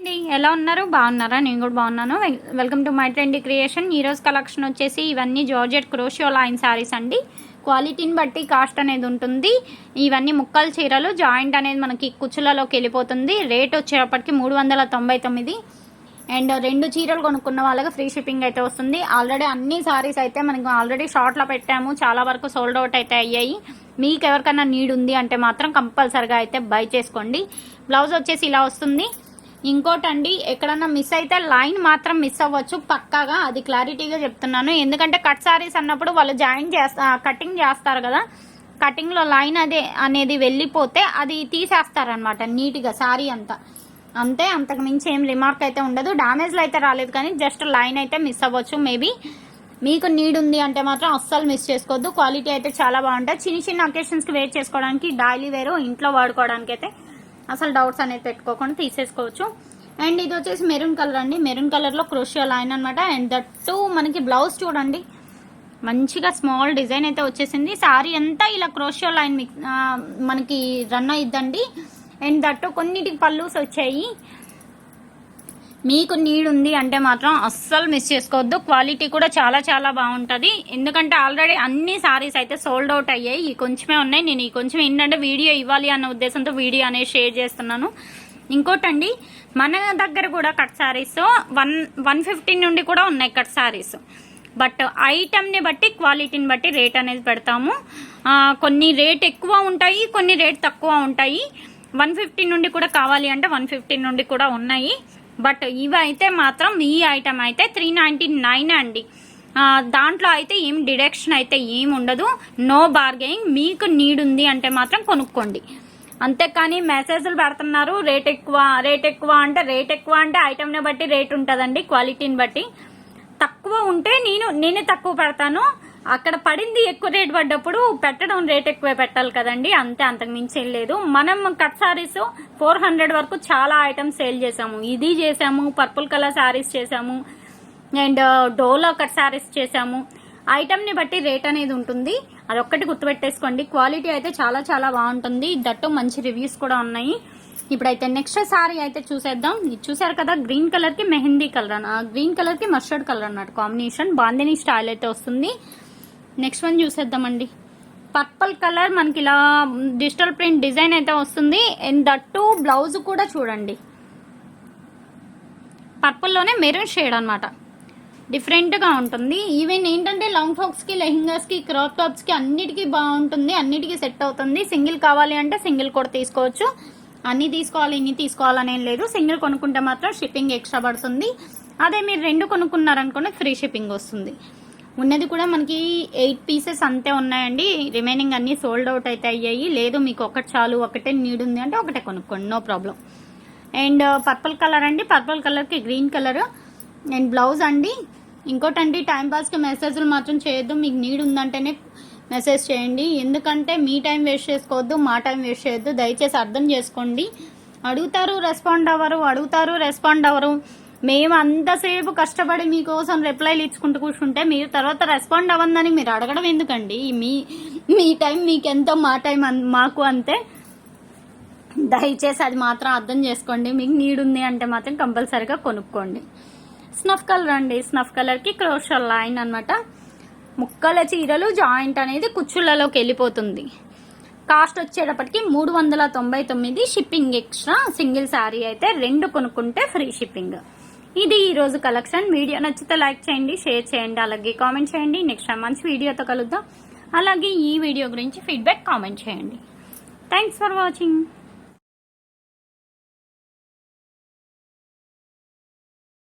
అండి. ఎలా ఉన్నారు? బాగున్నారా? నేను కూడా బాగున్నాను. Welcome to my trendy creation. ఈరోజు కలెక్షన్ వచ్చేసి ఇవన్నీ జార్జెట్ క్రోషియో లైన్ శారీస్ అండి. క్వాలిటీని బట్టి కాస్ట్ అనేది ఉంటుంది. ఇవన్నీ ముక్కల చీరలు జాయింట్ అనేది మనకి కుచ్చులలోకి వెళ్ళిపోతుంది. రేట్ వచ్చేటప్పటికి మూడు వందల తొంభై తొమ్మిది. అండ్ రెండు చీరలు కొనుక్కున్న వాళ్ళకి ఫ్రీ షిప్పింగ్ అయితే వస్తుంది. ఆల్రెడీ అన్ని సారీస్ అయితే మనకు ఆల్రెడీ షార్ట్లో పెట్టాము. చాలా వరకు సోల్డ్ అవుట్ అయితే అయ్యాయి. మీకు ఎవరికైనా నీడ్ ఉంది అంటే మాత్రం కంపల్సరిగా అయితే బై చేసుకోండి. బ్లౌజ్ వచ్చేసి ఇలా వస్తుంది. ఇంకోటండి ఎక్కడన్నా మిస్ అయితే లైన్ మాత్రం మిస్ అవ్వచ్చు. పక్కాగా అది క్లారిటీగా చెప్తున్నాను. ఎందుకంటే కట్ సారీస్ అన్నప్పుడు వాళ్ళు జాయిన్ చేస్తా కటింగ్ చేస్తారు కదా. కటింగ్లో లైన్ అదే అనేది వెళ్ళిపోతే అది తీసేస్తారనమాట నీట్గా సారీ అంతా. అంతే అంతకు మించి ఏం రిమార్క్ అయితే ఉండదు. డామేజ్లు అయితే రాలేదు కానీ జస్ట్ లైన్ అయితే మిస్ అవ్వచ్చు మేబీ మీకు నీడ్ ఉంది అంటే మాత్రం అస్సలు మిస్ చేసుకోవద్దు. క్వాలిటీ అయితే చాలా బాగుంటుంది చిన్న చిన్న అకేషన్స్కి వేర్ చేసుకోవడానికి డైలీ వేరు. ఇంట్లో వాడుకోవడానికి అయితే అసలు డౌట్స్ అనేది పెట్టుకోకుండా తీసేసుకోవచ్చు. అండ్ ఇది వచ్చేసి మెరూన్ కలర్ అండి. మెరూన్ కలర్లో క్రోషియో లైన్ అనమాట అండ్ దట్టు మనకి బ్లౌజ్ చూడండి. మంచిగా స్మాల్ డిజైన్ అయితే వచ్చేసింది. శారీ అంతా ఇలా క్రోషియో లైన్ మనకి రన్ అయిద్దండి. అండ్ దట్టు కొన్నిటికి పల్లూస్ వచ్చాయి. మీకు నీడ్ ఉంది అంటే మాత్రం అస్సలు మిస్ చేసుకోవద్దు. క్వాలిటీ కూడా చాలా చాలా బాగుంటుంది. ఎందుకంటే ఆల్రెడీ అన్ని సారీస్ అయితే సోల్డ్ అవుట్ అయ్యాయి. ఈ కొంచెమే ఉన్నాయి. నేను ఈ కొంచెం ఏంటంటే వీడియో ఇవ్వాలి అన్న ఉద్దేశంతో వీడియో అనేది షేర్ చేస్తున్నాను. ఇంకోటండి మన దగ్గర కూడా cut saris one one fifty నుండి కూడా ఉన్నాయి కట్ సారీస్ బట్ ఐటమ్ని బట్టి క్వాలిటీని బట్టి రేట్ అనేది పెడతాము. కొన్ని రేట్ ఎక్కువ ఉంటాయి కొన్ని రేట్ తక్కువ ఉంటాయి. వన్ ఫిఫ్టీ నుండి కూడా కావాలి అంటే వన్ ఫిఫ్టీ నుండి కూడా ఉన్నాయి. బట్ ఇవైతే మాత్రం ఈ ఐటమ్ అయితే త్రీ నైంటీ నైన్ అండి. దాంట్లో అయితే ఏం డిడక్షన్ అయితే ఏం ఉండదు. No bargaining. మీకు నీడ్ ఉంది అంటే మాత్రం కొనుక్కోండి. అంతేకాని మెసేజ్లు పెడుతున్నారు రేట్ ఎక్కువ రేట్ ఎక్కువ అంటే రేట్ ఎక్కువ అంటే ఐటమ్ని బట్టి రేట్ ఉంటుందండి క్వాలిటీని బట్టి. తక్కువ ఉంటే నేను నేనే తక్కువ పెడతాను. అక్కడ పడింది ఎక్కువ రేట్ పడ్డప్పుడు పెట్టడం రేట్ ఎక్కువ పెట్టాలి కదండి. అంతే అంతకు మించి ఏం లేదు. మనం కట్ సారీస్ ఫోర్ హండ్రెడ్ వరకు చాలా ఐటమ్స్ సేల్ చేసాము ఇది చేసాము పర్పుల్ కలర్ సారీస్ చేసాము అండ్ డోలో కట్ సారీస్ చేసాము ఐటమ్ని బట్టి రేట్ అనేది ఉంటుంది. అదొక్కటి గుర్తుపెట్టేసుకోండి. క్వాలిటీ అయితే చాలా చాలా బాగుంటుంది. దట్టు మంచి రివ్యూస్ కూడా ఉన్నాయి. ఇప్పుడైతే నెక్స్ట్ సారీ అయితే చూసేద్దాం. ఇది చూసారు కదా గ్రీన్ కలర్కి మెహందీ కలర్ అన్న గ్రీన్ కలర్కి మస్టర్డ్ కలర్ అన్నట్టు కాంబినేషన్. బాందిని స్టైల్ అయితే వస్తుంది. నెక్స్ట్ వన్ చూసేద్దామండి. పర్పుల్ కలర్ మనకి ఇలా డిజిటల్ ప్రింట్ డిజైన్ అయితే వస్తుంది. అండ్ దట్టు బ్లౌజ్ కూడా చూడండి. పర్పుల్లోనే మెరూన్ షేడ్ అనమాట డిఫరెంట్గా ఉంటుంది. ఈవెన్ ఏంటంటే లాంగ్ ఫ్రాక్స్కి లెహింగాస్కి క్రాప్ టాప్స్కి అన్నిటికీ బాగుంటుంది. అన్నిటికీ సెట్ అవుతుంది. సింగిల్ కావాలి అంటే సింగిల్ కూడా తీసుకోవచ్చు. అన్ని తీసుకోవాలి ఇన్ని తీసుకోవాలని ఏం లేదు. సింగిల్ కొనుక్కుంటే మాత్రం షిప్పింగ్ ఎక్స్ట్రా పడుతుంది. అదే మీరు రెండు కొనుక్కున్నారనుకోండి ఫ్రీ షిప్పింగ్ వస్తుంది. ఉన్నది కూడా మనకి ఎయిట్ పీసెస్ అంతే ఉన్నాయండి. రిమైనింగ్ అన్ని సోల్డ్ అవుట్ అయితే అయ్యాయి. లేదు మీకు ఒకటి చాలు ఒకటే నీడ్ ఉంది అంటే ఒకటే కొనుక్కోండి. No problem. And uh, purple colour అండి. పర్పుల్ కలర్కి గ్రీన్ కలర్ అండ్ బ్లౌజ్ అండి. ఇంకోటండి టైంపాస్కి మెసేజ్లు మాత్రం చేయొద్దు. మీకు నీడ్ ఉందంటేనే మెసేజ్ చేయండి. ఎందుకంటే మీ టైం వేస్ట్ చేసుకోవద్దు మా టైం వేస్ట్ చేయొద్దు. దయచేసి అర్థం చేసుకోండి. అడుగుతారు రెస్పాండ్ అవ్వరు. అడుగుతారు రెస్పాండ్ అవ్వరు. మేము అంతసేపు కష్టపడి మీకోసం రిప్లైలు ఇచ్చుకుంటూ కూర్చుంటే మీరు తర్వాత రెస్పాండ్ అవ్వందని మీరు అడగడం ఎందుకండి? మీ మీ టైం మీకెంతో మా టైం అన్- మాకు అంతే. దయచేసి అది మాత్రం అర్థం చేసుకోండి. మీకు నీడ్ ఉంది అంటే మాత్రం కంపల్సరీగా కొనుక్కోండి. స్నఫ్ కలర్ అండి. స్నఫ్ కలర్కి క్రోషల్ లైన్ అన్నమాట. ముక్కల చీరలు జాయింట్ అనేది కుచ్చుళ్ళలోకి వెళ్ళిపోతుంది. కాస్ట్ వచ్చేటప్పటికి మూడు వందల తొంభై తొమ్మిది. షిప్పింగ్ ఎక్స్ట్రా సింగిల్ శారీ అయితే రెండు కొనుక్కుంటే ఫ్రీ షిప్పింగ్. ఇది ఈ రోజు కలెక్షన్. వీడియో నచ్చితే లైక్ చేయండి షేర్ చేయండి అలాగే కామెంట్ చేయండి. నెక్స్ట్ టైం మంచి వీడియోతో కలుద్దాం. అలాగే ఈ వీడియో గురించి ఫీడ్బ్యాక్ కామెంట్ చేయండి. Thanks for watching.